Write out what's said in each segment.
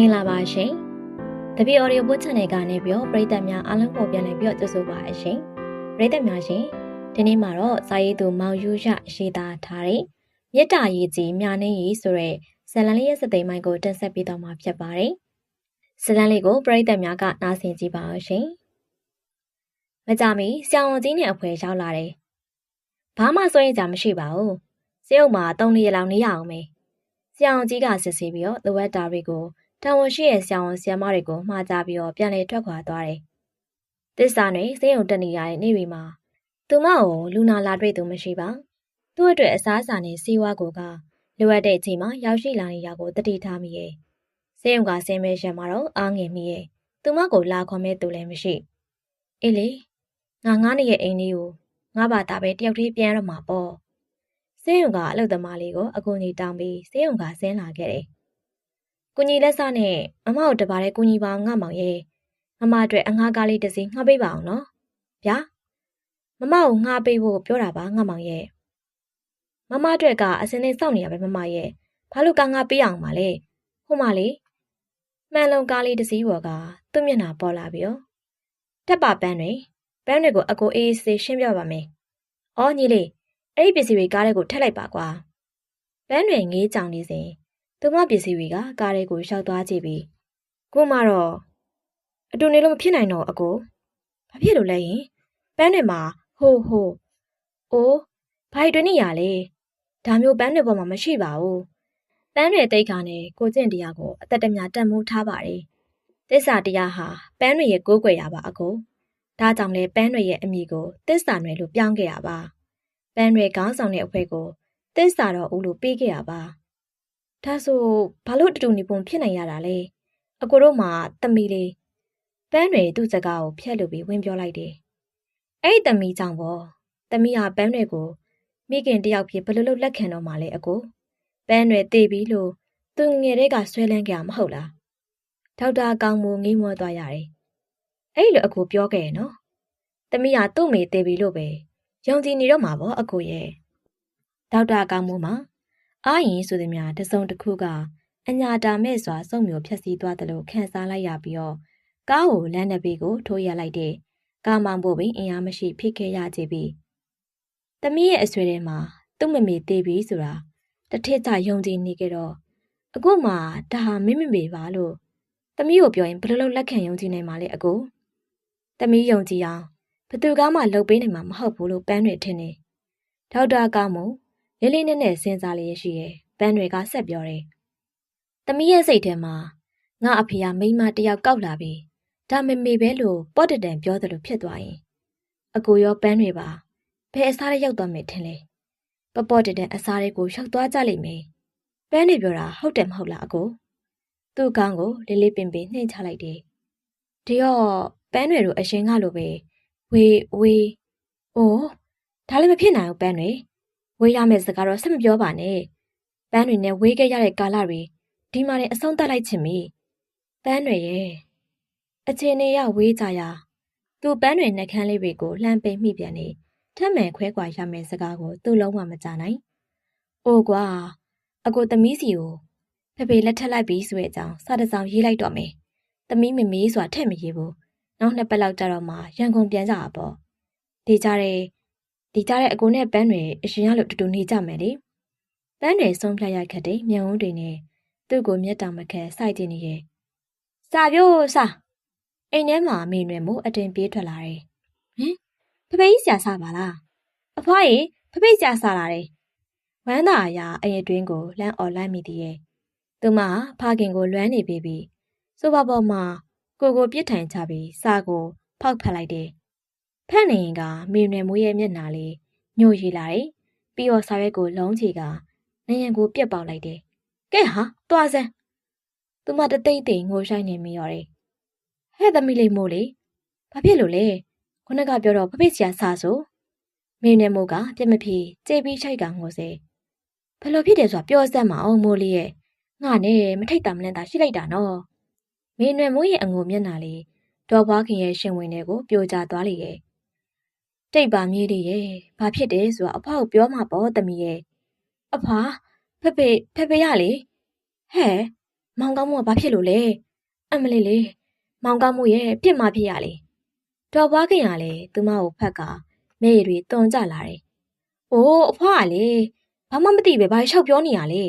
င်္ဂလာပါရှင်။တပည့် audio book channel ကနေပြီးတော့ပရိသတ်များအားလုံးပေါ်ပြန်လည်ပြီးတော့ကြိုဆိုပါအရှင်။ပရိသတ်များရှင်ဒီနေ့မှာတော့စာရေးသူမောင်ယူရရေးသားထားတဲ့မြတ်တာရေးကြီးမြာနေရေးဆိုတဲ့ဇလန်လေးရဲ့စသိမ်းမိုင်းကိုတင်ဆက်ပေးတော့မှာဖြစ်ပါတယ်။ဇလန်လေးကိုပရိသတ်များကနားဆင်ကြည့်ပါအောင်ရှင်။မကြမီဆရာဝန်ကြီးနဲ့အဖွဲရောက်လာတယ်။ဘာမှစိုးရင်ကြမရှိပါဘူး။စေုပ်မှာ၃ရက်လောက်နေရအောင်မေ။ဆရာဝန်ကြီးကစစ်ဆေးပြီးတော့လိုအပ်တာတွေကို တာဝန်ရှိတဲ့ဆရာဝန်ဆရာမတွေကိုမှားကြပြီးတော့ပြန်လည်ထွက်ခွာသွားတယ်။သစ္စာနဲ့စေယုံတက်နေရတဲ့နေ့တွေမှာသူမကိုလူနာလာတွေ့သူမရှိပါ။သူ့အတွက်အစားအစာနဲ့စီးဝါးကိုကလိုအပ်တဲ့အချိန်မှာရောက်ရှိလာနေတာကိုတတိထားမိရဲ့။စေယုံကဆင်းမဲရှက်မှာတော့အားငယ်မိရဲ့။သူမကိုလာခေါ်မဲ့သူလည်းမရှိ။အေးလေငါငားနေရဲ့အိမ်လေးကိုငါဘာသာပဲတယောက်တည်းပြန်ရမှာပေါ့။စေယုံကအလုပ်သမားလေးကိုအကူအညီတောင်းပြီးစေယုံကဆင်းလာခဲ့တယ်။ ကိုကြီးလက်စနဲ့မမကိုတပါးတဲ့ကိုကြီးပါငါမောင်ရဲ့မမအတွက်အငှားကားလေးတစ်စီးငှားပေးပါအောင်နော်။ဗျာမမကိုငှားပေးဖို့ပြောတာပါငါမောင်ရဲ့။မမအတွက်ကအစင်းနဲ့စောင့်နေရပဲမမရဲ့။ဘာလို့ကားငှားပေးအောင်မလဲ။ဟိုမလေးမှန်လုံးကားလေးတစ်စီးပေါ်ကသူ့မျက်နှာပေါ်လာပြီးတော့တက်ပါပန်းတွေပန်းတွေကိုအကိုအေးအေးဆေးရှင်းပြပါမယ်။အော်ညီလေးအဲ့ဒီပစ္စည်းတွေကားထဲကိုထည့်လိုက်ပါကွာ။ပန်းတွေငေးကြောင်နေစဉ် သူမပစ္စည်းတွေကကားထဲကိုရှောက်သွားကြည့်ပြီးကိုမတော့အတူနေလို့မဖြစ်နိုင်တော့အကို။ဘာဖြစ်လို့လဲယင်ပန်းတွေမှာဟိုဟိုအိုးဘာတွေနေရလဲ။ဒါမျိုးပန်းတွေပေါ်မှာမရှိပါဘူး။ပန်းတွေတိတ်ခါနဲ့ကိုကျင့်တရားကိုအသက်တများတတ်မိုးထားပါတယ်။သစ္စာတရားဟာပန်းတွေရဲ့ကိုးကွယ်ရာပါအကို။ဒါကြောင့်လဲပန်းတွေရဲ့အမိကိုသစ္စာနယ်လို့ပြောင်းခဲ့ရပါ။ပန်းတွေခေါင်းဆောင်တဲ့အဖွဲကိုသစ္စာတော်ဦးလို့ပေးခဲ့ရပါ။ ဒါဆိုဘာလို့တူတူနေပုံဖြစ်နိုင်ရတာလဲ။အကိုတို့မှတမီလေးပန်းတွေသူ့စကားကိုဖျက်လို့ပြီးဝင်ပြောလိုက်တယ်။အဲ့ဒီတမီကြောင့်ပေါ့။တမီဟာပန်းတွေကိုမိခင်တယောက်ဖြစ်ဘယ်လိုလုပ်လက်ခံတော့မှလဲအကို။ပန်းတွေတေးပြီးလို့သူငယ်တဲ့ကဆွဲလန်းကြမဟုတ်လား။ဒေါက်တာကောင်းမိုးငိမ့်မောသွားရတယ်။အဲ့လိုအကိုပြောခဲ့ရနော်။တမီဟာသူ့မေတေးပြီးလို့ပဲယုံကြည်နေတော့မှာပေါ့အကိုရဲ့။ဒေါက်တာကောင်းမိုးမှာ အာရင်ဆိုသည်များတစုံတစ်ခုကအညာတာမဲ့စွာစုံမျိုးဖြက်စီးသွားတယ်လို့ခံစားလိုက်ရပြီးတော့ကားကိုလမ်းတစ်ပေကိုထိုးရလိုက်တဲ့ကားမောင်ဖို့ပင်အင်အားမရှိဖြစ်ခဲ့ရကြပြီ။တမီးရဲ့အဆွေထဲမှာသူ့မမေသေးပြီဆိုတာတစ်ထစ်ချယုံကြည်နေကြတော့အခုမှဒါဟာမင်းမမေပါလို့တမီးကိုပြောရင်ဘယ်လိုလုပ်လက်ခံယုံကြည်နိုင်မှာလဲအကို။တမီးယုံကြည်အောင်ဘသူကမှလှုပ်ပေးနိုင်မှာမဟုတ်ဘူးလို့ပန်းတွေထင်နေ။ဒေါက်တာကောင်းမို့ လေးလေးနက်နက်စဉ်းစားလျက်ရှိရဲ့ပန်းတွေကဆက်ပြောတယ်။သမီးရဲ့စိတ်ထဲမှာငါအဖေကမိန်းမတယောက်ကောက်လာပြီးဒါမမေပဲလို့ပေါ့တတန်ပြောသလိုဖြစ်သွားရင်အကိုရောပန်းတွေပါဘယ်အစားရရောက်သွားမယ်ထင်လဲပပေါ့တတန်အစားတွေကိုရှောက်သွားကြလိမ့်မယ်ပန်းတွေပြောတာဟုတ်တယ်မဟုတ်လားအကိုသူ့ကောင်းကိုလေးလေးပင်ပင်နှိမ့်ချလိုက်တယ်ဒီတော့ပန်းတွေတို့အရှင်ကလိုပဲဝေဝေအိုးဒါလည်းမဖြစ်နိုင်ဘူးပန်းတွေ ဝေးရမယ့်စကားတော့ဆက်မပြောပါနဲ့။ပန်းတွေနဲ့ဝေးခဲ့ရတဲ့ကာလတွေဒီမှာနေအဆုံးသတ်လိုက်ချင်ပြီ။ပန်းတွေရဲ့အချင်းနေရဝေးကြရာသူ့ပန်းတွေနှကန်းလေးတွေကိုလှမ်းပိန်မိပြန်နေထက်မှန်ခွဲကွာရမယ့်စကားကိုသူ့လုံးဝမကြနိုင်။အိုးကွာအကိုသမီးစီကိုဖဖေလက်ထက်လိုက်ပြီးဆိုတဲ့အကြောင်းစာတစောင်ရေးလိုက်တော့မယ်။သမီးမမေးဆိုတာထက်မရေးဘူး။နောက်နှစ်ပတ်လောက်ကြာတော့မှရန်ကုန်ပြန်ကြတာပေါ့။ဒီကြတဲ့ ဒီကြတဲ့အကိုနဲ့ပန်းတွေအရင်ကလို့တူတူနေကြမယ်လေပန်းတွေဆုံးဖြတ်ရခက်တဲ့မျက်ဝန်းတွေနဲ့သူ့ကိုမျက်တောင်မခက်စိုက်ကြည့်နေရဲ့စာပြိုးစာအိမ်ထဲမှာမိနွယ်မို့အတင်ပြေးထွက်လာတယ်ဟင်ဖဖေးဆရာစားပါလားအဖွားရေဖဖေးဆရာစားလာတယ်ဝမ်းသာအရာအရင်တွင်းကိုလမ်းអော်လိုက်မိသေးရဲ့သူမဖခင်ကိုလွမ်းနေပြီးပြီးဆိုပါပေါ်မှာကိုကိုပြစ်ထိုင်ချပြီးစာကိုဖောက်ဖက်လိုက်တယ် ဖက်နေရင်ကမေနယ်မိုးရဲ့မျက်နှာလေးညှို့ရီလာတယ်။ပြီးတော့စာရွက်ကိုလုံးချီကနယံကိုပြက်ပေါက်လိုက်တယ်။ကဲဟာသွားစမ်း။သူမတသိမ့်သိမ့်ငိုဆိုင်နေမိရော်တယ်။ဟဲ့သမီးလေးမို့လေဘာဖြစ်လို့လဲ။ခုနကပြောတော့ဖဖေးဆရာစာဆိုမေနယ်မိုးကပြက်မဖြေကြေပြီးချိုက်ကငိုစေ။ဘယ်လိုဖြစ်တယ်ဆိုတာပြောစမ်းမအောင်မိုးလေးရဲ့ငါနဲ့မထိတ်တာမလန့်တာရှိလိုက်တာနော်။မေနယ်မိုးရဲ့အငိုမျက်နှာလေးဒေါ်ဘွားခင်ရဲ့ရှင်ဝင်တွေကိုပြိုကျသွားလေရဲ့ တိတ်ပါမြေးလေးရဲ့ဘာဖြစ်တယ်ဆိုတာအဖွားကိုပြောမှာပေါ့တမီးရဲ့အဖွားဖဖေဖဖေရလေဟဲ့မောင်ကောင်းမို့ကဘာဖြစ်လို့လဲအမလေးလေမောင်ကောင်းမို့ရဲ့ပြစ်မှဖြစ်ရလေတော်ပွားခင်ကလေသူမကိုဖက်ကမျက်ရည်တွေတွန်ကြလာတယ်။အိုးအဖွားကလေဘာမှမသိပဲဘာလျှောက်ပြောနေရလဲ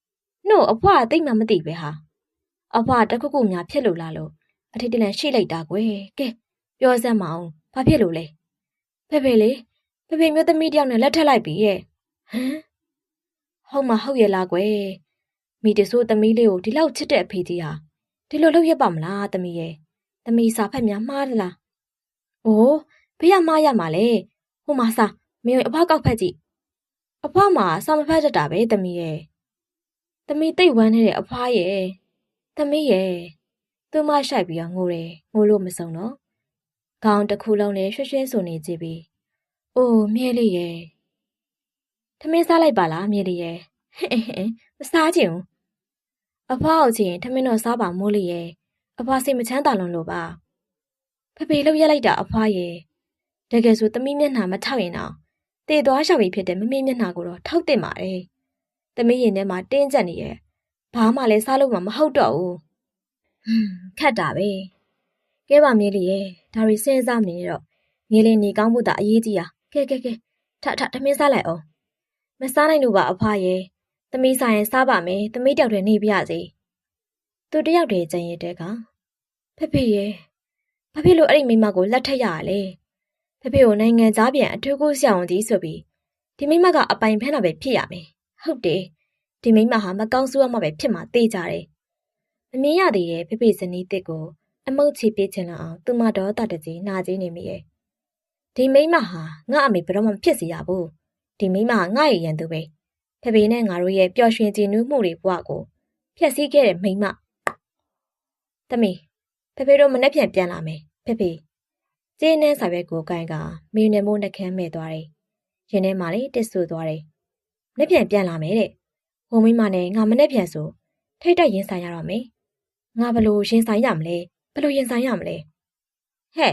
။နှုတ်အဖွားကတိတ်မှမသိပဲဟာ။အဖွားတခုခုများဖြစ်လို့လားလို့အထိတ်တလန့်ရှိလိုက်တာကွယ်။ကဲပြောစမ်းမအောင်ဘာဖြစ်လို့လဲ။ ဖေဖေလေဖေဖေမျိုးသမီးတယောက်နဲ့လက်ထက်လိုက်ပြီရဲ့။ဟမ်ဟုတ်မဟုတ်ရဲ့လားကွယ်။မိတဆိုးသမီးလေးကိုဒီလောက်ချစ်တဲ့အဖေကြီးဟာဒီလိုလုပ်ရပါမလားသမီးရဲ့။သမီးစာဖက်များမှားသလား။အိုးဖေးရမှားရမှာလေ။ဟိုမှာစာမင်းအဖွားကောက်ဖက်ကြည့်။အဖွားမှာစာမဖက်တတ်တာပဲသမီးရဲ့။သမီးတိတ်ဝမ်းနေတဲ့အဖွားရဲ့။သမီးရဲ့။သူမရှိုက်ပြီးတော့ငိုတယ်။ငိုလို့မဆုံးတော့။ ခေါင်းတစ်ခုလုံးနဲ့ရွှဲရွှဲဆိုနေကြပြီ။အိုးမြဲလေးရဲ့။ထမင်းစားလိုက်ပါလားမြဲလေးရဲ့။ဟဲ့ဟဲ့မစားချင်ဘူး။အဖွားကိုချင်းထမင်းတော့စားပါမိုးလေးရဲ့။အဖွားစိတ်မချမ်းသာလွန်လို့ပါ။ဖေဖေလှုပ်ရက်လိုက်တာအဖွားရဲ့။တကယ်ဆိုသမီးမျက်နှာမထောက်ရင်တော့တည်သွားရှာပြီဖြစ်တဲ့မမေမျက်နှာကိုတော့ထောက်တင်ပါတယ်။သမီးရင်ထဲမှာတင်းကျပ်နေရဲ့။ဘာမှလည်းစားလို့မှမဟုတ်တော့ဘူး။ဟွန်းခက်တာပဲ။ကဲပါမြေးလေးရဲ့ ဒါတွေစဉ်းစားမနေတော့မြေးလေးနေကောင်းဖို့တာအရေးကြီးอ่ะ။ကဲကဲကဲထထထမင်းစားလိုက်အောင်။မစားနိုင်လို့ပါအဖွားရဲ့။သမီးစားရင်စားပါမယ်။သမီးတယောက်တည်းနေပြရစီ။သူတယောက်တည်းကြံရတဲ့ကဖေဖေရဲ့ဘာဖြစ်လို့အဲ့ဒီမိမကိုလက်ထက်ရရလဲ။ဖေဖေကိုနိုင်ငံသားပြန်အထူးကိုဆရာဝန်ကြီးဆိုပြီးဒီမိမကအပိုင်ဖမ်းတာပဲဖြစ်ရမယ်။ဟုတ်တယ်။ဒီမိမဟာမကောင်းဆိုးရမှပဲဖြစ်မှာသိကြတယ်။မမြင်ရသေးတဲ့ဖေဖေဇနီးတစ်ကို အမုတ်ချပေးချင်လာအောင်သူမတော်တတကြီးနာကြီးနေမိရဲ့။ဒီမိမဟာငါအမေဘယ်တော့မှဖြစ်စီရဘူး။ဒီမိမဟာငါ့ရဲ့ရန်သူပဲ။ဖေဖေနဲ့ငါတို့ရဲ့ပျော်ရွှင်ကြည်နူးမှုတွေဘဝကိုဖျက်ဆီးခဲ့တဲ့မိမ။တမီဖေဖေတို့မနှက်ပြန်ပြန်လာမယ်။ဖေဖေကျင်းနှန်းစာရွက်ကိုကိုင်ကမင်းနဲ့မိုးနှကမ်းမဲ့သွားတယ်။ရင်ထဲမှာလေတစ်ဆူသွားတယ်။နှက်ပြန်ပြန်လာမယ်တဲ့။ဟိုမိမနဲ့ငါမနှက်ပြန်ဆိုထိတ်တက်ရင်ဆိုင်ရတော့မယ်။ငါဘလို့ရင်ဆိုင်ရမလဲ။ဘ လို့ရင်ဆိုင်ရမလဲ။ဟဲ့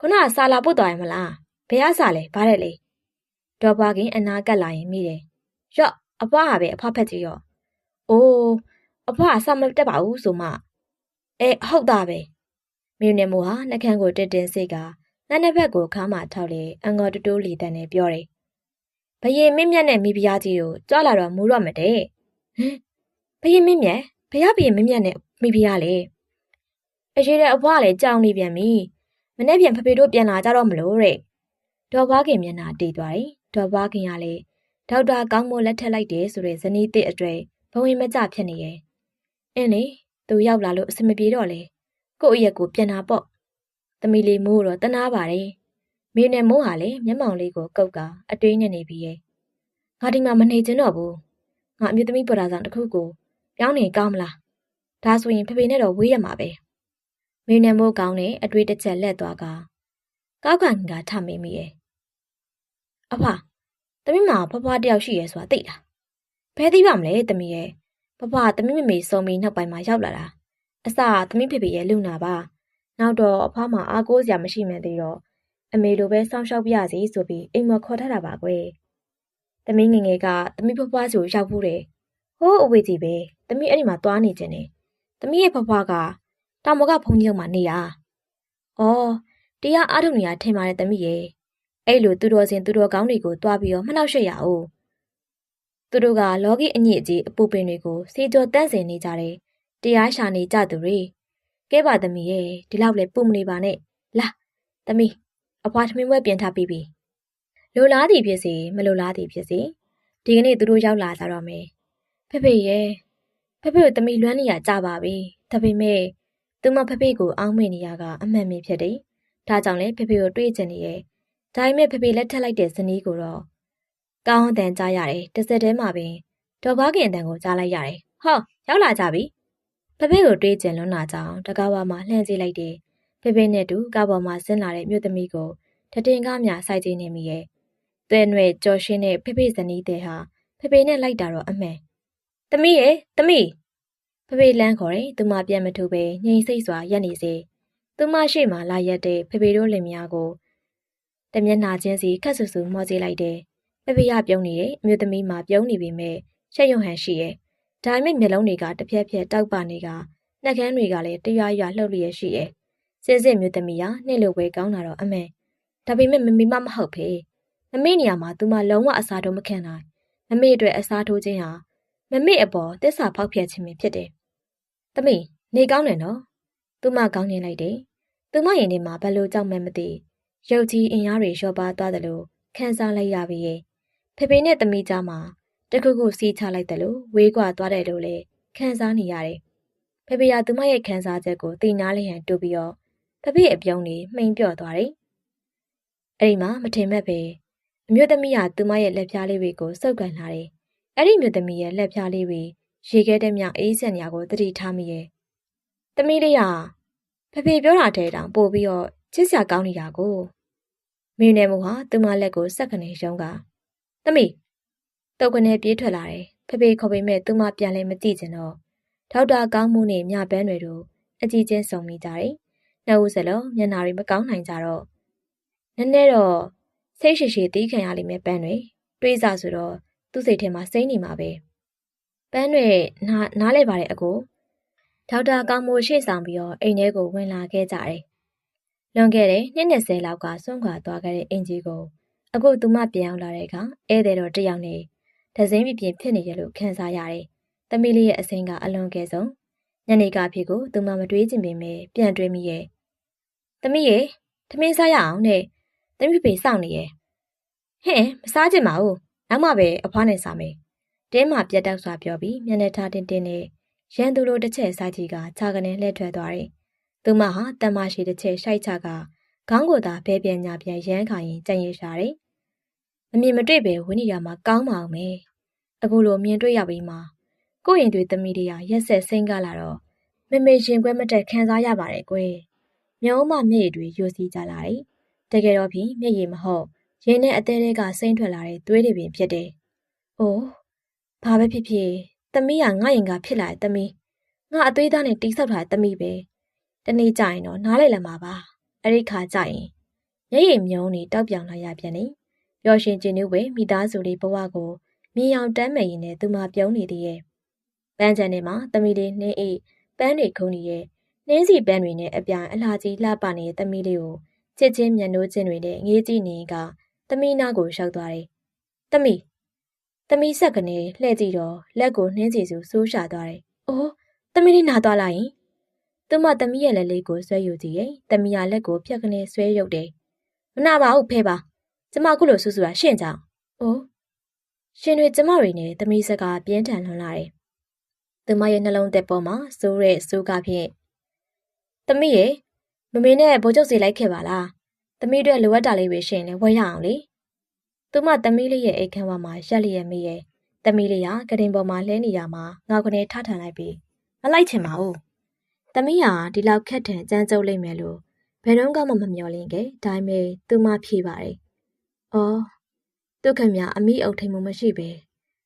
ခုနကစာလာပို့သွားရမလား။ဘယ်အစာလဲဗါတဲ့လေ။ဒေါ်ပွားကင်အနာကက်လာရင်မိတယ်။ရော့အဖွားဟာပဲအဖွားဖက်ကြီးရော။အိုးအဖွားအစမတက်ပါဘူးဆိုမှ။အဲဟုတ်တာပဲ။မြို့နယ်မိုးဟာနှကန်းကိုတက်တင်စိတ်ကလက်နှစ်ဘက်ကိုခါမှထောက်လေအငေါ်တူတူလီတန်နဲ့ပြောတယ်။ဘရင်မင်းမြတ်နဲ့မိဖုရားကြီးကိုကြွလာတော့မူတော့မတဲ့။ဟင်ဘရင်မင်းမြတ်ဘုရားဘရင်မင်းမြတ်နဲ့မိဖုရားလေ။ အရှိတဲ့အဖွားလည်းကြောင်နေပြန်ပြီ။မနေ့ပြန်ဖဖေတို့ပြန်လာကြတော့မလို့တဲ့။ဒေါ်ဘွားခင်မျက်နှာတီးသွားတယ်။ဒေါ်ဘွားခင်ကလည်းဒေါက်တာကောင်းမိုးလက်ထက်လိုက်တယ်ဆိုတဲ့ဇနီးတစ်အတွေ့ဘဝင်မကြဖြစ်နေရဲ့။အင်းလေသူရောက်လာလို့အဆင်မပြေတော့လေ။ကို့အရက်ကိုပြန်တာပေါ့။သမီးလေးမိုးတော့တနာပါတယ်။မိနဲ့မိုးဟာလည်းမျက်မှောင်လေးကိုကုတ်ကအတွေးနဲ့နေပြီးရဲ့။ငါဒီမှာမနေချင်တော့ဘူး။ငါအမျိုးသမီးပေါ်တာဆောင်တစ်ခုကိုပြောင်းနေကောင်းမလား။ဒါဆိုရင်ဖေဖေနဲ့တော့ဝေးရမှာပဲ။ မိနဲ့မိုးကောင်းတဲ့အတွေးတစ်ချက်လက်သွားကကောက်ကန်ကထမေးမိရဲ့။အဖသမီးမှာဖွားဖွားတယောက်ရှိရဲဆိုတာသိလား။ဘယ်သိပါမလဲသမီးရဲ့။ဖွားဖွားသမီးမမေစုံပြီးနောက်ပိုင်းမှာရောက်လာတာ။အစသမီးဖေဖေရဲ့လူနာပါ။နောက်တော့အဖွားမှာအားကိုးစရာမရှိမှန်းသိတော့အမေလိုပဲစောင့်ရှောက်ပြရစီဆိုပြီးအိမ်မခေါ်ထားတာပါကွယ်။သမီးငငယ်ကသမီးဖွားဖွားစီကိုရောက်ဘူးတယ်။ဟိုးအဝေးကြီးပဲ။သမီးအဲ့ဒီမှာသွားနေခြင်းနဲ့သမီးရဲ့ဖွားဖွားက တာမောကဖုန်ကြီးအောင်မှနေတာ။အော်တရားအားထုတ်နေရထင်ပါတယ်သမီးရဲ့။အဲ့လိုသူတော်စင်သူတော်ကောင်းတွေကိုတွားပြီးတော့မနှောက်ရှက်ရအောင်။သူတို့ကလောကီအညစ်အကြေးအပူပင်တွေကိုစေကြောတန့်စင်နေကြတယ်။တရားရှာနေကြသူတွေကဲပါသမီးရဲ့ဒီလောက်လဲပူမနေပါနဲ့။လာသမီးအဖွားထမင်းပွဲပြင်ထားပြီးပြီ။လိုလားသည်ဖြစ်စေမလိုလားသည်ဖြစ်စေဒီကနေ့သူတို့ရောက်လာကြတော့မယ်။ဖေဖေရဲ့ဖေဖေကိုသမီးလွမ်းနေရကြပါပြီ။ဒါပေမဲ့ သူမဖေဖေကိုအောင်းမေ့နေရကအမှန်ပဲဖြစ်တယ်။ဒါကြောင့်လဲဖေဖေကိုတွေးချင်နေရဲ့။ဒါပေမဲ့ဖေဖေလက်ထက်လိုက်တဲ့ဇနီးကိုတော့ကောင်းအတန်ကြားရတယ်။တစ်စက်တည်းမှာပင်ဒေါ်ဘာခင်အတန်ကိုကြားလိုက်ရတယ်။ဟောရောက်လာကြပြီ။ဖေဖေကိုတွေးချင်လွန်းလာကြောင်းတကားဝါမှာလှမ်းကြည့်လိုက်တယ်။ဖေဖေနဲ့တူကားပေါ်မှာဆင်းလာတဲ့မြို့သမီးကိုတတင်ကားများစိုက်ကြည့်နေမိရဲ့။သွဲ့နွဲ့ကြော်ရှင်းတဲ့ဖေဖေဇနီးတဲ့ဟာဖေဖေနဲ့လိုက်တာတော့အမှန်။သမီးရဲ့သမီး ဖေဖေလန်းခေါ်တယ်။သူမပြန်မထူပဲငြိမ်စိတ်စွာရက်နေစေ။သူမရှိမှလာရက်တဲ့ဖေဖေတို့လင်မယားကိုတမျက်နှာချင်းစီခက်ဆူဆူမော်ကြည့်လိုက်တယ်။ဖေဖေရပြုံးနေတယ်။အမျိုးသမီးမှပြုံးနေပြီမဲ့ချက်ရုံဟန်ရှိရဲ့။ဒါပေမဲ့မျက်လုံးတွေကတစ်ဖြက်ဖြက်တောက်ပါနေကနှက်ခမ်းတွေကလည်းတရွရွလှုပ်လျက်ရှိရဲ့စစ်စစ်မျိုးသမီးကနှိမ့်လို့ဝဲကောင်းတာတော့အမေဒါပေမဲ့မမေမမဟုတ်ဖေမမေနေရာမှာသူမလုံးဝအစားထိုးမခံနိုင်မမေအတွက်အစားထိုးခြင်းဟာ မမေအပေါ်တစ္ဆာဖောက်ဖျက်ခြင်းပဲဖြစ်တယ်သမီးနေကောင်းတယ်နော်သူမကောင်းနေလိုက်တယ်သူမရင်ထဲမှာဘလို့ကြောက်မှန်းမသိရုပ်ကြီးအင်အားတွေလျှော့ပါသွားတယ်လို့ခံစားလိုက်ရပြီရဲ့ဖေဖေနဲ့သမီးကြားမှာတခုခုစီးချလိုက်တယ်လို့ဝေးကွာသွားတယ်လို့လည်းခံစားနေရတယ်ဖေဖေကသူမရဲ့ခံစားချက်ကိုသိနာလျင်တူပြီးတော့ဖေဖေအပြုံးလေးမှိန်ပြော့သွားတယ်အဲ့ဒီမှာမထင်မဲ့ပဲအမျိုးသမီးကသူမရဲ့လက်ဖြားလေးတွေကိုစုပ်ကန်လာတယ် အဲ့ဒီမျိုးသမီးရဲ့လက်ဖြားလေးတွေရေခဲတဲ့မြောင်အေးစက်နေရာကိုတတိထားမိရဲ့သမီးလေးကဖေဖေပြောတာတဲ့တောင်ပို့ပြီးတော့ချစ်စရာကောင်းနေတာကိုမင်းနဲ့မဟာသူမလက်ကိုစက်ကနေရုံးကသမီးတုတ်ကနေပြေးထွက်လာတယ်ဖေဖေခေါ်ပေမဲ့သူမပြန်လဲမသိချင်တော့ဒေါက်တာကောင်းမှုနဲ့မြပန်းတွေတို့အကြီးချင်းစုံမိကြတယ်နှစ်ဦးစလုံးမျက်နာတွေမကောင်းနိုင်ကြတော့နည်းနည်းတော့စိတ်ရှိရှိတီးခံရလိမ့်မယ်ပန်းတွေတွေးစားဆိုတော့ သူ့စိတ်ထဲမှာစိမ့်နေမှာပဲပန်းတွေနားနားလဲပါတယ်အကိုဒေါက်တာကောင်းမိုးရှေ့ဆောင်ပြီးတော့အိမ်ထဲကိုဝင်လာခဲ့ကြတယ်။လွန်ခဲ့တဲ့နှစ်20လောက်ကဆွန့်ခွာသွားခဲ့တဲ့အင်ဂျီကိုအခုသူမပြန်ရောက်လာတဲ့အခါဧည့်သည်တော်တယောက်နဲ့ဒဇင်းပြပြဖြစ်နေရလို့ခံစားရတယ်။သမီးလေးရဲ့အစိမ်းကအလွန်ကဲဆုံးညနေကဖြစ်ကိုသူမမတွေးချင်ပေမဲ့ပြန်တွေးမိရဲ့။သမီးရဲ့ထမင်းစားရအောင်နဲ့သမီးဖေစောင့်နေရဲ့။ဟဲ့မစားချင်ပါဘူး။ နောက်မှပဲအဖွားနဲ့စားမယ်။တင်းမှပြတ်တောက်စွာပြောပြီးမျက်နှာထားတင်းတင်းနဲ့ရန်သူလိုတစ်ချက်စိုက်ကြီးကခြာကနေလှည့်ထွက်သွားတယ်။သူမဟာတန်မရှိတစ်ချက်ရှိုက်ချကခေါင်းကိုသာဘဲပြန်ညာပြန်ရမ်းခါရင်ကြံ့ရရှာတယ်။အမြင်မတွေ့ပဲဝင်းနေရမှာကောင်းပါအောင်မယ်။အခုလိုမြင်တွေ့ရပြီးမှကိုယ့်ရင်တွေသမီးတွေကရက်ဆက်စိမ့်ကားလာတော့မမေရှင်ခွဲမတက်ခံစားရပါတယ်ကွယ်။မြောင်းမမျက်ရည်တွေယိုစီးကြလာတယ်။တကယ်တော့ဖြင့်မျက်ရည်မဟုတ် ရင်းနဲ့အသေးသေးကစိမ့်ထွက်လာတဲ့သွေးတွေပင်ဖြစ်တယ်။အိုးဘာပဲဖြစ်ဖြစ်သမီးကငါရင်ကဖြစ်လာတဲ့သမီးငါအသွေးသားနဲ့တိဆောက်ထားတဲ့သမီးပဲတနေ့ကျရင်တော့နားလိုက်လာမှာပါအဲ့ဒီခါကျရင်မျက်ရည်မြုံနေတောက်ပြောင်လာရပြန်နေပျော်ရွှင်ခြင်းတွေမိသားစုလေးဘဝကိုမြင်အောင်တမ်းမယ်ရင်နဲ့သူမပြုံးနေသေးရဲ့ပန်းချန်ထဲမှာသမီးလေးနှင်းအိတ်ပန်းတွေခုံနေရဲ့နှင်းစီပန်းတွေနဲ့အပြိုင်အလားကြီးလှပနေတဲ့သမီးလေးကိုချစ်ချင်းမျက်နှိုးချင်းတွေနဲ့ငေးကြည့်နေက သမီးနာကိုရှောက်သွားတယ်သမီးသမီးဆက်ကနေလှဲ့ကြည့်တော့လက်ကိုနှင်းစီစုဆိုးရှာသွားတယ်။အိုးသမီးလေးနာသွားလိုက်ရင်သူမသမီးရဲ့လက်လေးကိုဆွဲယူကြည့်ရင်သမီးရလက်ကိုဖြတ်ကနေဆွဲရုပ်တယ်။မနာပါဘူးဖဲပါ။ကျမခုလိုဆူဆူတာရှင့်ကြောင်။အိုးရှင်တွေကျမတွေနဲ့သမီးစကားပြင်းထန်လွန်လာတယ်။သူမရဲ့နှလုံးသက်ပေါ်မှာစိုးရဲစိုးကားဖြင့်သမီးရဲ့မမေနဲ့ဘိုးချုပ်စီလိုက်ခဲ့ပါလား။ သမီးတို့လိုအပ်တာလေးပဲရှင်လဲဝယ်ရအောင်လေ။သူမသမီးလေးရဲ့အိတ်ခမ်းဝမှာရက်လျက်မိရဲ့သမီးလေးကကတင်ပေါ်မှာလှဲနေရမှာငါကနေထထန်လိုက်ပြီးမလိုက်ချင်ပါဘူးသမီးဟာဒီလောက်ခက်ထန်ကြမ်းကြုတ်လိမ့်မယ်လို့ဘယ်တော့မှမမျှော်လင့်ခဲ့ဒါပေမဲ့သူမဖြေပါတယ်အော်သူခင်ဗျအမိအုပ်ထိန်မှုမရှိပဲ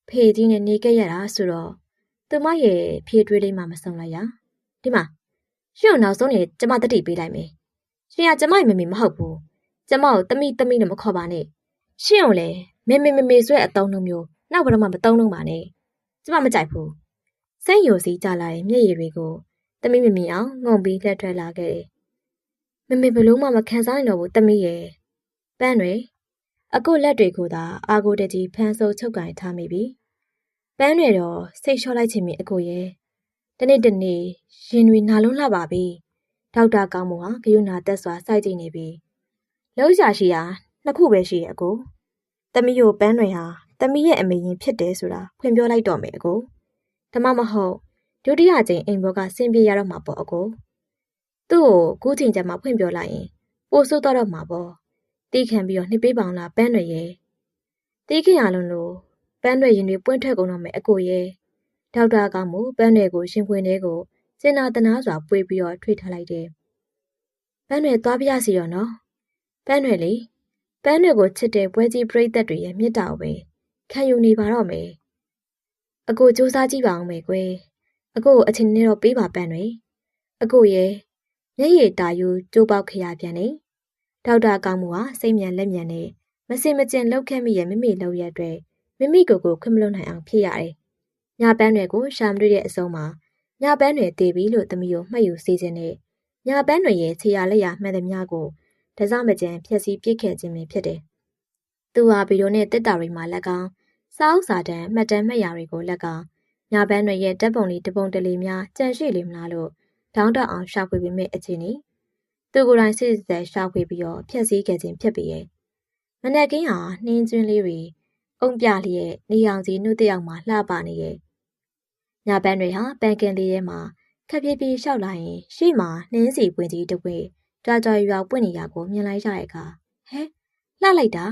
ဖေကြီးနဲ့နေခဲ့ရတာဆိုတော့သူမရဲ့ဖြေတွေးလေးမှမဆုံးလိုက်ရဒီမှာရှင်နောက်ဆုံးနေကျမတတိပေးလိုက်မယ် ရှင်ကကျမရဲ့မမေမဟုတ်ဘူးကျမကိုတမိတမိနဲ့မခေါ်ပါနဲ့ရှင့်ကိုလည်းမေမေမေမေဆိုတဲ့အတုံးလုံးမျိုးနောက်ဘယ်တော့မှမတုံးလုံးပါနဲ့ကျမမကြိုက်ဘူးစိတ်ယိုစီးကြလာတဲ့မျက်ရည်တွေကိုတမီးမမီအောင်ငုံပြီးလက်ထွက်လာခဲ့တယ်မမေဘလို့မှမခံစားနိုင်တော့ဘူးတမီးရဲ့ပန်းတွေအခုလက်တွေကိုသာအာကိုတကြီးဖမ်းဆုပ်ချုပ်ကင်ထားမိပြီပန်းတွေတော့စိတ်လျှော့လိုက်ခြင်းမအကိုရဲ့တနေ့တနေ့ရင်တွေနာလုံးလှပါပြီ ဒေါက်တာကောင်းမွန်ဟာဂယုဏတက်စွာစိုက်ကြည့်နေပြီလောက်ရှာရှိရာနှစ်ခုပဲရှိရဲ့အကို။သမီးကိုပန်းတွေဟာသမီးရဲ့အမေရင်ဖြစ်တယ်ဆိုတာဖွင့်ပြောလိုက်တော့မယ်အကို။ဒါမှမဟုတ်ဒုတိယကြိမ်အိမ်ဘောကဆင်းပြေရတော့မှာပေါ့အကို။သူ့ကိုခုချိန်ကျမှဖွင့်ပြောလိုက်ရင်ပိုဆိုးတော့တော့မှာပေါ့။တီးခံပြီးတော့နှစ်ပေးပေါင်လားပန်းတွေရဲ့။တီးခင်ရလုံးလို့ပန်းတွေရင်တွေပွင့်ထွက်ကုန်တော့မယ်အကိုရဲ့။ဒေါက်တာကမှပန်းတွေကိုရှင်ခွင်ထဲကို စင်နာတနာစွာပွေပြီးတော့ထွေထားလိုက်တယ်။ပန်းတွေသွားပြရစီတော့နော်။ပန်းတွေလေပန်းတွေကိုချစ်တဲ့ပွဲကြီးပရိသတ်တွေရဲ့မြတ်တာကိုပဲခံယူနေပါတော့မယ်အကိုစူးစမ်းကြည့်ပါအောင်မယ်ကွယ်အကိုကိုအချင်းနဲ့တော့ပေးပါပန်းတွေအကိုရဲ့မျက်ရည်တာယူကျိုးပေါက်ခရပြန်နေဒေါက်တာကောင်းမှုဟာစိတ်မြန်လက်မြန်နဲ့မစင်မကျင်လောက်ခဲ့မိရဲ့မိမိလောက်ရတဲ့မိမိကိုယ်ကိုခွင့်မလွတ်နိုင်အောင်ဖြစ်ရတယ်ညပန်းတွေကိုရှာမတွေ့တဲ့အစုံမှာ ညပန်းတွေတည်ပြီလို့သမီးကိုမှတ်ယူစေခြင်းနဲ့ညပန်းတွေရဲ့ခြေရလက်ရမှန်သမျှကိုတစမကြံဖြည့်ဆည်းပြစ်ခဲ့ခြင်းပဲဖြစ်တယ်။သူဟာဗီဒီယိုနဲ့တက်တာတွေမှာလက်ကောင်စာအုပ်စာတမ်းမှတ်တမ်းမှတ်ရာတွေကိုလက်ကောင်ညပန်းတွေရဲ့ဓာတ်ပုံလေးတပုံတလေးများကြန့်ရှိလေမလားလို့တောင်းတအောင်ရှာဖွေပေးမယ့်အခြေအနေသူကိုယ်တိုင်စစ်စစ်ရှာဖွေပြီးတော့ဖြည့်ဆည်းခဲ့ခြင်းဖြစ်ပေရဲ့မနက်ကင်းဟာနှင်းကျွင်းလေးတွေအုံပြလျက်နေအောင်စီနှုတ်တယောက်မှာလှပနေရဲ့ ညပန်းတွေဟာပန်ကင်လေးထဲမှာခက်ပြေးပြေးလျှောက်လာရင်ရှေ့မှာနှင်းစီပွင့်ကြီးတစ်ပွင့်ကြွားကြွားရွာပွင့်နေရကိုမြင်လိုက်ရတဲ့အခါဟဲလှလိုက်တာ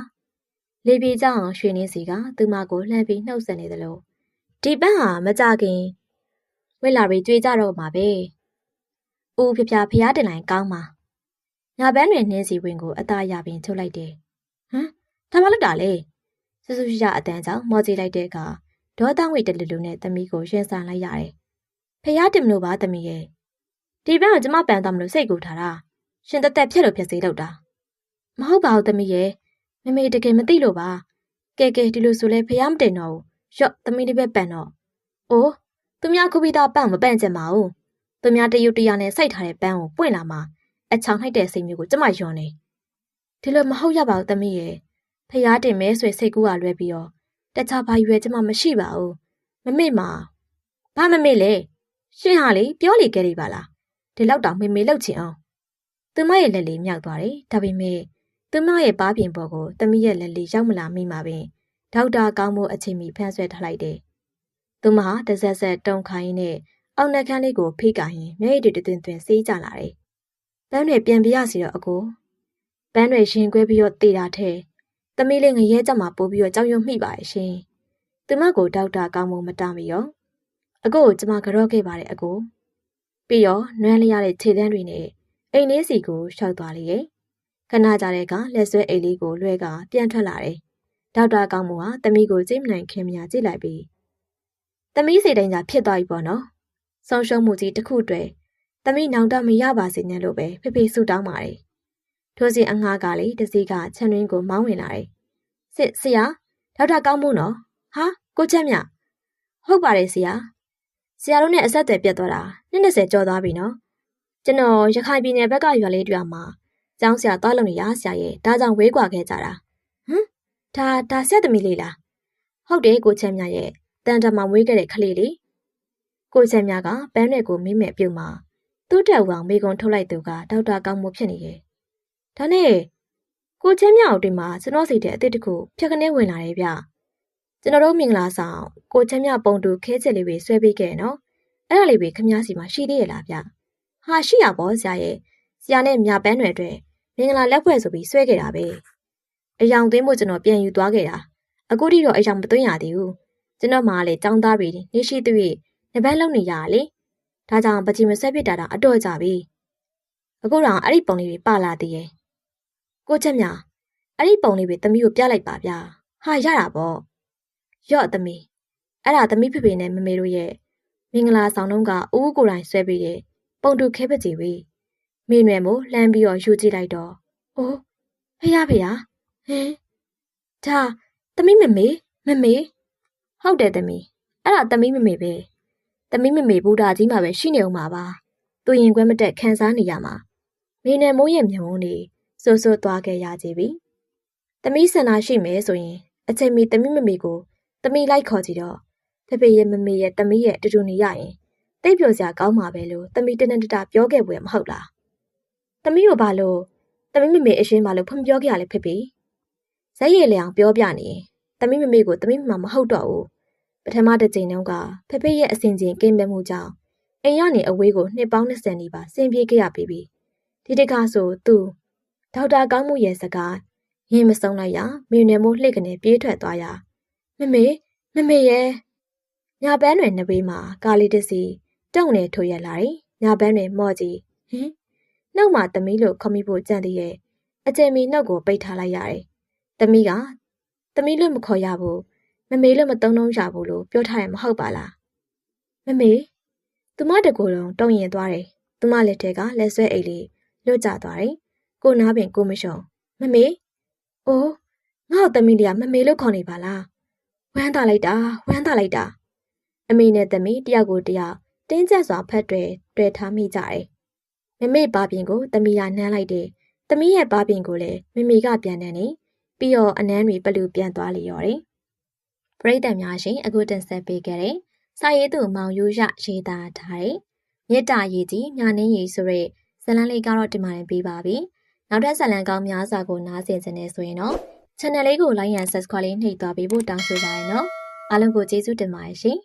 လေပြေကြောင်ရွှေနှင်းစီကသူမကိုလှမ်းပြီးနှုတ်ဆက်နေသလိုဒီပန်းဟာမကြခင်ဝက်လာပြီးကြွေးကြတော့မှာပဲ။ဦးဖျားဖျားတင်လိုက်ကောင်းပါ။ညာဘန်းတွင်နှင်းစီဝင်ကိုအသားရပင်ထုတ်လိုက်တယ်။ဟမ်ဒါမှလောက်တာလေ။ဆူဆူရအတန်းကြောင့်မော်ကြည့်လိုက်တဲ့အခါ ဒေါသငွေတလူလူနဲ့သမီးကိုရှင်းဆန်လိုက်ရတယ်။ဖျားတင်မလို့ပါသမီးရဲ့။ဒီဘန်းကိုကျမပန်သွားမလို့စိတ်ကူထားတာ။ရှင်တက်တက်ဖြက်လို့ဖြက်စေးလောက်တာ။မဟုတ်ပါဘူးသမီးရဲ့။မမေတကယ်မသိလို့ပါ။ကဲကဲဒီလိုဆိုလဲဖျားမတင်တော့ဘူး။ရော့သမီးလေးပဲပန်တော့။အိုးသူများခုပိသားပန့်မပန့်ကြပါဘူး။သူများတရုတ်တရနဲ့စိုက်ထားတဲ့ပန်းကိုပွင့်လာမှအချောင်နှိုက်တဲ့စိတ်မျိုးကိုကျမယွန်နေ။ဒီလိုမဟုတ်ရပါဘူးသမီးရဲ့။ဖျားတင်မဲဆွေစိတ်ကူးကလွဲပြီးတော့ တခြားဘာရွယ်ကျမမရှိပါဘူး။မမေ့မှာဘာမမေ့လဲ။ရှင်ဟာလေပြောလေခဲ့လိပါလား။ဒီလောက်တောင်မေမေလောက်ချင်အောင်။သူမရဲ့လက်လေးမြောက်သွားတယ်။ဒါပေမဲ့သူမရဲ့ပါးပြင်ပေါ်ကိုသမီးရဲ့လက်လေးရောက်မလာမိမှာပင်ဒေါက်တာကောင်းမို့အချိန်မီဖန်ဆွဲထားလိုက်တယ်။သူမဟာတဆက်ဆက်တုံခိုင်းနဲ့အောက်နှက်ခမ်းလေးကိုဖိကရင်မျက်ရည်တွေတွင်တွင်စေးကြလာတယ်။ပန်းတွေပြန်ပြရစီတော့အကိုပန်းတွေရှင်ကွဲပြီးတော့တေတာထဲ သမီးလေးငရဲကြမှာပိုးပြီးတော့ကြောက်ရွံ့မိပါရဲ့ရှင်။သူမကိုဒေါက်တာကောင်းမို့မတားမီရောအကိုကိုကျမကြော့ခဲ့ပါတယ်အကို။ပြီးတော့နွမ်းလျရတဲ့ခြေတန်းတွေနဲ့အိမ်လေးစီကိုရှောက်သွားလေရဲ့။ခဏကြာတဲ့ကလက်ဆွဲအိမ်လေးကိုလွှဲကပြန်ထွက်လာတယ်။ဒေါက်တာကောင်းမို့ဟာသမီးကိုကြိတ်မနိုင်ခင်မြာကြည့်လိုက်ပြီးသမီးစိတ်တိုင်းသာဖြစ်သွားပြီပေါ့နော်။ဆုံးရှုံးမှုကြီးတစ်ခုတည်းသမီးနောင်တမရပါစေနဲ့လို့ပဲဖေဖေဆုတောင်းပါတယ်။ထိုစဉ်အငှားကလေတစီကချန်ရင်းကိုမောင်းဝင်လာတယ်။ စစ်ဆရာဒေါက်တာကောင်းမှုနော်။ဟာကိုချက်မြဟုတ်ပါတယ်ဆရာ။ဆရာတို့နဲ့အဆက်အသွယ်ပြတ်သွားတာနှစ်20ကျော်သွားပြီနော်။ကျွန်တော်ရခိုင်ပြည်နယ်ဘက်ကရွာလေးတွေ့မှာကျောင်းဆရာသွားလုံနေရဆရာရဲ့ဒါကြောင့်ဝေးကွာခဲ့ကြတာ။ဟမ်ဒါဒါဆက်သမီးလေးလား။ဟုတ်တယ်ကိုချက်မြရဲ့တန်တမမွေးခဲ့တဲ့ကလေးလေးကိုချက်မြကပန်းတွေကိုမိမဲ့ပြုတ်မှာသူ့တက်ဝအောင်မိကုံထုတ်လိုက်သူကဒေါက်တာကောင်းမို့ဖြစ်နေရဲ့ဒါနဲ့ ကိုချက်မြအောင်တင်မှာကျွန်တော်စိတ်ထဲအစ်စ်တခုဖြက်ကနေဝင်လာတယ်ဗျကျွန်တော်တို့မင်္ဂလာဆောင်ကိုချက်မြပုံတူခဲချက်လေးတွေဆွဲပေးခဲ့နော်အဲ့ဒါလေးပဲခမားစီမှာရှိသေးရဲ့လားဗျဟာရှိရပါဆရာရဲ့ဆရာနဲ့မြပန်းတွေအတွက်မင်္ဂလာလက်ဖွဲ့ဆိုပြီးဆွဲခဲ့တာပဲအယောင်သွင်းဖို့ကျွန်တော်ပြန်ယူသွားခဲ့တာအခုထိတော့အယောင်မသွင်းရသေးဘူးကျွန်တော်မှလည်းចောင်းသားပြီနေရှိသူရဲ့နှစ်ပန်းလုံးနေရလေဒါကြောင့်ပကြီးမဆက်ဖြစ်တာတော့အတော့ကြပြီအခုတော့အဲ့ဒီပုံလေးတွေပါလာသေးရဲ့ ကိုချက်မြအဲ့ဒီပုံလေးပဲသမီးကိုပြလိုက်ပါဗျာဟာရတာပေါ့ရော့သမီးအဲ့ဒါသမီးဖေဖေနဲ့မမေတို့ရဲ့မင်္ဂလာဆောင်တော့ကဦးကိုယ်တိုင်ဆွဲပေးတဲ့ပုံတူခဲပကြီးဝေးမိနွယ်မို့လှမ်းပြီးတော့ယူကြည့်လိုက်တော့အိုးဖះဖះဟင်ဒါသမီးမမေမမေဟုတ်တယ်သမီးအဲ့ဒါသမီးမမေပဲသမီးမမေဘုရားကြီးမှာပဲရှိနေအောင်ပါပါသူရင်ခွဲမတက်ခံစားနေရမှာမိနယ်မိုးရဲ့မျက်မုံးနေ စိုးစိုးသွားခဲ့ရကြပြီသမီးဆန္ဒရှိမယ်ဆိုရင်အချိန်မီသမီးမမေကိုသမီးလိုက်ခေါ်ကြည့်တော့တပေရဲ့မမေရဲ့သမီးရဲ့တူတူနေရရင်တိတ်ပျော်စရာကောင်းမှာပဲလို့သမီးတနက်တတပြောခဲ့ပွဲမဟုတ်လားသမီးကိုဘာလို့သမီးမမေအရှင်ဘာလို့ဖွင့်ပြောခဲ့ရလဲဖြစ်ပြီဇက်ရည်လျောင်ပြောပြနေသမီးမမေကိုသမီးမမဟုတ်တော့ဘူးပထမတစ်ချိန်တုန်းကဖဖေရဲ့အစဉ်ချင်းကင်းမဲ့မှုကြောင့်အိမ်ရနေအဝေးကိုနှစ်ပေါင်း20နီးပါဆင်းပြေးခဲ့ရပြီပြီဒီတခါဆိုသူ ဒေါက်တာကောင်းမှုရဲ့စကားရင်မဆုံးလိုက်ရမိနယ်မိုးလှစ်ကနေပြေးထွက်သွားရမမေမမေရဲ့ညာပန်းတွေနှစ်ဘေးမှာကားလေးတစ်စီတုံနေထိုးရလာတယ်ညာပန်းတွေမော့ကြည့်ဟင်နှုတ်မှာသမီးလို့ခေါ်မိဖို့ကြံသေးရဲ့အကျယ်မီနှုတ်ကိုပိတ်ထားလိုက်ရတယ်သမီးကသမီးလို့မခေါ်ရဘူးမမေလို့မသုံးလုံးရဘူးလို့ပြောထားရမဟုတ်ပါလားမမေသူမတကူလုံးတုံရင်သွားတယ်သူမလက်ထဲကလက်ဆွဲအိတ်လေးလွတ်ကျသွားတယ် ကိုနားပင်ကိုမရှုံမမေအိုးငါ့သမီးလေးကမမေလို့ခေါ်နေပါလားဝမ်းသာလိုက်တာဝမ်းသာလိုက်တာအမေနဲ့သမီးတယောက်ကိုတယောက်တင်းကျပ်စွာဖက်တွယ်တွေ့ထားမိကြတယ်မမေပါပြင်ကိုသမီးကနှမ်းလိုက်တယ်သမီးရဲ့ပါပြင်ကိုလည်းမမေကပြန်တယ်နေပြီးတော့အနမ်းတွေပလူပြန်သွားလေရောတယ်ပရိသတ်များရှင်အခုတင်ဆက်ပေးခဲ့တဲ့စာရေးသူမောင်ယူရရေးသားထားတဲ့မေတ္တာရည်ကြီးညာနှင်းရည်ဆိုတဲ့ဇလန်းလေးကတော့ဒီမှာနေပြီးပါပြီ နောက်ထပ်ဇလန်းကောင်းများစွာကိုနားဆင်ခြင်းနဲ့ဆိုရင်တော့ channel လေးကို like and subscribe လေးနှိပ်သွားပေးဖို့တောင်းဆိုပါရနော်အားလုံးကိုကျေးဇူးတင်ပါတယ်ရှင်